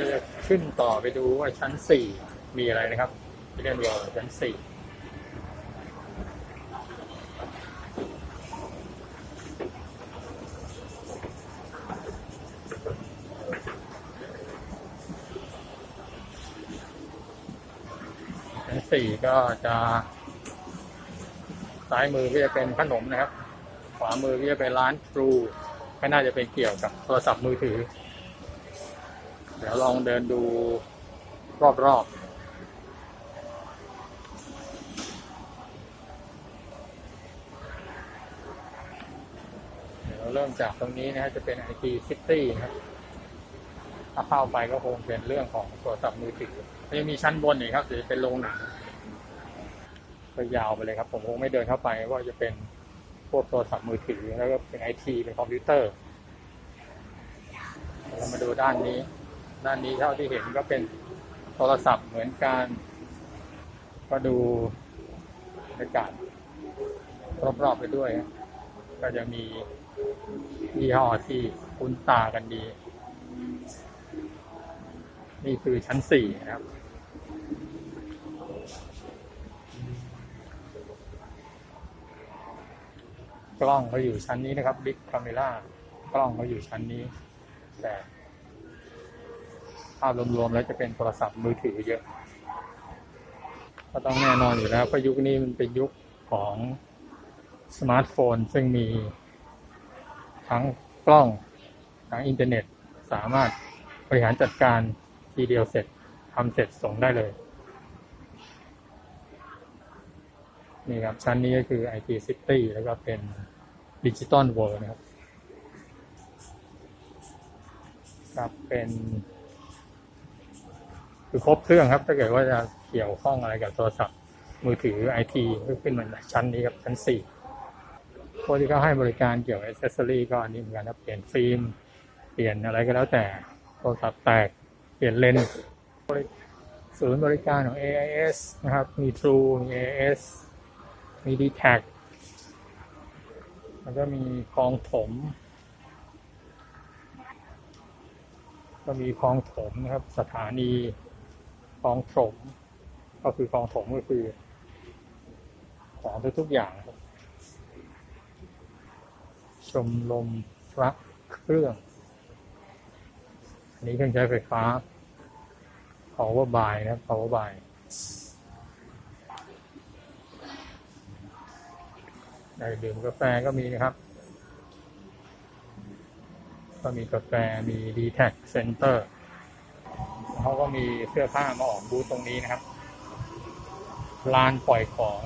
ก็จะขึ้นต่อไปดูว่าชั้นสี่มีอะไรนะครับที่เรียนวอชั้นสี่ชั้นสี่ก็จะซ้ายมือก็จะเป็นขนมนะครับ ขวามือก็จะเป็นร้านครูก็น่าจะเป็นเกี่ยวกับโทรศัพท์มือถือ เดี๋ยวลองเดินดูรอบๆเดี๋ยวเริ่มจากตรงนี้นะฮะจะเป็น IT City นะครับ ถ้าเข้าไปก็คงเป็นเรื่องของโทรศัพท์มือถือยังมีชั้นบนอีกครับเดี๋ยวจะเป็นโรงหนังก็ยาวไปเลยครับ ผมคงไม่เดินเข้าไปว่าจะเป็นพวกโทรศัพท์มือถือแล้วก็เป็นไอทีเป็นคอมพิวเตอร์เรามาดูด้านนี้ ด้านนี้เท่าที่เห็นก็เป็นโทรศัพท์เหมือนกัน ก็ดูบรรยากาศรอบๆไปด้วย ก็จะมียี่ห้อที่คุ้นตากันดี นี่คือชั้นสี่นะครับกล้องเขาอยู่ชั้นนี้นะครับ Big Camera กล้องเขาอยู่ชั้นนี้ แต่ ภาพรวมๆแล้วจะเป็นโทรศัพท์มือถือเยอะ ก็ต้องแน่นอนอยู่แล้วเพราะยุคนี้มันเป็นยุคของสมาร์ทโฟน ซึ่งมีทั้งกล้องทั้งอินเทอร์เน็ตสามารถบริหารจัดการทีเดียวเสร็จทำเสร็จส่งได้เลย นี่ครับ ชั้นนี้ก็คือ IT City แล้วก็เป็นดิจิตอลเวิร์นะครับครับเป็น คือครบเครื่องครับ ถ้าเกิดว่าจะเกี่ยวข้องอะไรกับโทรศัพท์ มือถือไอทีก็ขึ้นมาชั้นนี้ครับชั้นสี่พวกที่เขาให้บริการเกี่ยวกับอ c เซสซอรี่ก็อันนี้เหมือนกันครับเปลี่ยนฟิล์มเปลี่ยนอะไรก็แล้วแต่โทรศัพท์แตกเปลี่ยนเลนส์ศูนย์บริการของ AIS นะครับ มี True มี AIS มี d t a c แล้วก็มีคลองถม ก็มีคลองถมนะครับ สถานี คลองถม ก็คือคลองถมก็คือ ของทุกๆอย่างชมรมพระเครื่องอันนี้เครื่องใช้ไฟฟ้า power by นะครับ power by ได้ดื่มกาแฟก็มีนะครับ ก็มีกาแฟมี d t a c Center เขาก็มีเสื้อผ้ามาออกบูธตรงนี้นะครับลานปล่อยของ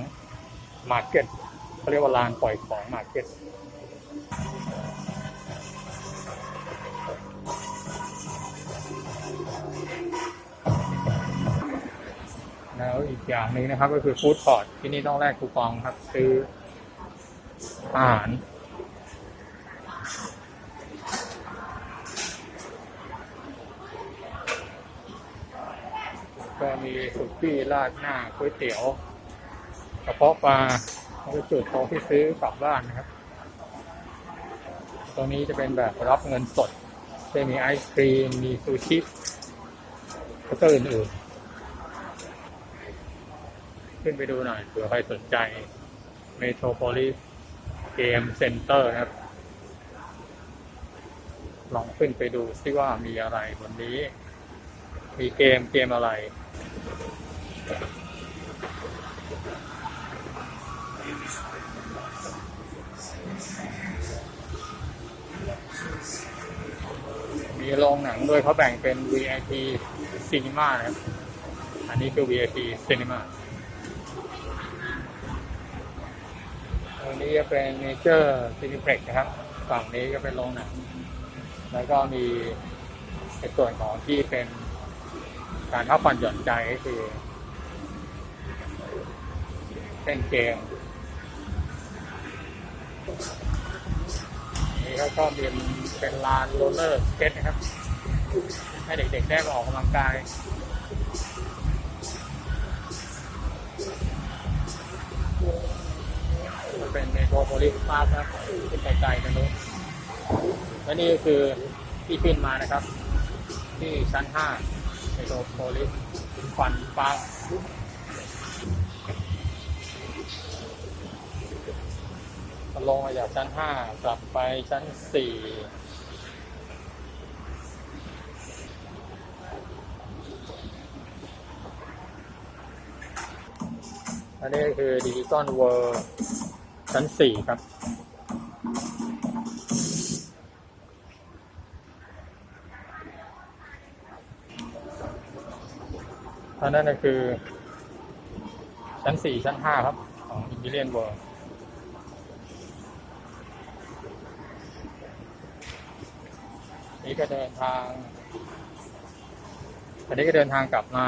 Market เขาเรียกว่าลานปล่อยของ Market แล้วอีกอย่างหนึ่งนะครับ ก็คือฟู้ดคอร์ทที่นี่ต้องแลกคูปองครับ ซื้ออาหาร ก็มีสุกี้ราดหน้าก๋วยเตี๋ยวกระเพาะปลาแล้วก็จุดของที่ซื้อกลับบ้านนะครับ ตรงนี้จะเป็นแบบรับเงินสด จะมีไอศครีม มีซูชิแล้วก็อื่นๆ ขึ้นไปดูหน่อยเผื่อใครสนใจ Metropolis Game Center นะครับ ลองขึ้นไปดูซิว่ามีอะไรบนนี้ มีเกมเกมอะไร มีโรงหนังด้วยเขาแบ่งเป็น VIP Cinema นะครับ อันนี้คือ VIP Cinema ตรงนี้จะเป็นเนเจอร์ซินิเพล็กนะครับ ฝั่งนี้ก็เป็นโรงหนัง แล้วก็มีในส่วนของที่เป็นการพักผ่อนหย่อนใจก็คือ เล่นเกมนี่ก็ก็เป็นเป็นลานโรลเลอร์สเก็ตนะครับ ให้เด็กๆได้ออกกำลังกายมันเป็นเมโทรโพลิสพาร์คครับขึ้นไกลกันนู้นและนี่ก็คือที่ขึ้นมานะครับ ที่ชั้นห้าเมโทรโพลิสฟันปาร์ค ลงมาจากชั้นห้ากลับไปชั้นสี่อันนี้คือดิจิตอลเวิร์ชั้นสี่ครับอันนั้นก็คือชั้นสี่ชั้นห้าครับ ของอินเดียนเวิร์ นี่ก็เดินทาง อันนี้ก็เดินทางกลับมา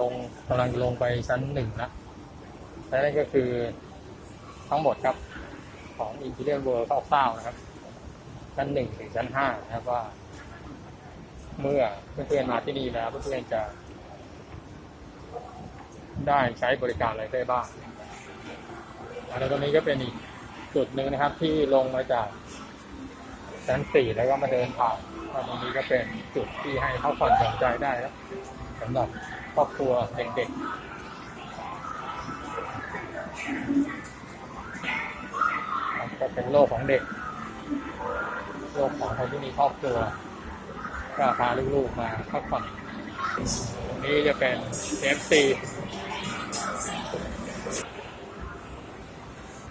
ลงกำลังลงไปชั้นหนึ่งนะและนั่นก็คือทั้งหมดครับของอินเดียนเวิร์คร่าวๆนะครับ ชั้นหนึ่งถึงชั้นห้านะครับว่า เมื่อเพื่อนๆมาที่นี่แล้วเพื่อนๆจะ ได้ใช้บริการอะไรได้บ้างแล้วตรงนี้ก็เป็นอีกจุดหนึ่งนะครับที่ลงมาจากชั้นสี่แล้วก็มาเดินผ่าน ตรงนี้ก็เป็นจุดที่ให้พักผ่อนหย่อนใจได้ครับสำหรับครอบครัวเด็กๆก็เป็นโลกของเด็ก โลกของคนที่มีครอบครัวก็พาลูกๆมาพักผ่อนตรงนี้จะเป็น KFC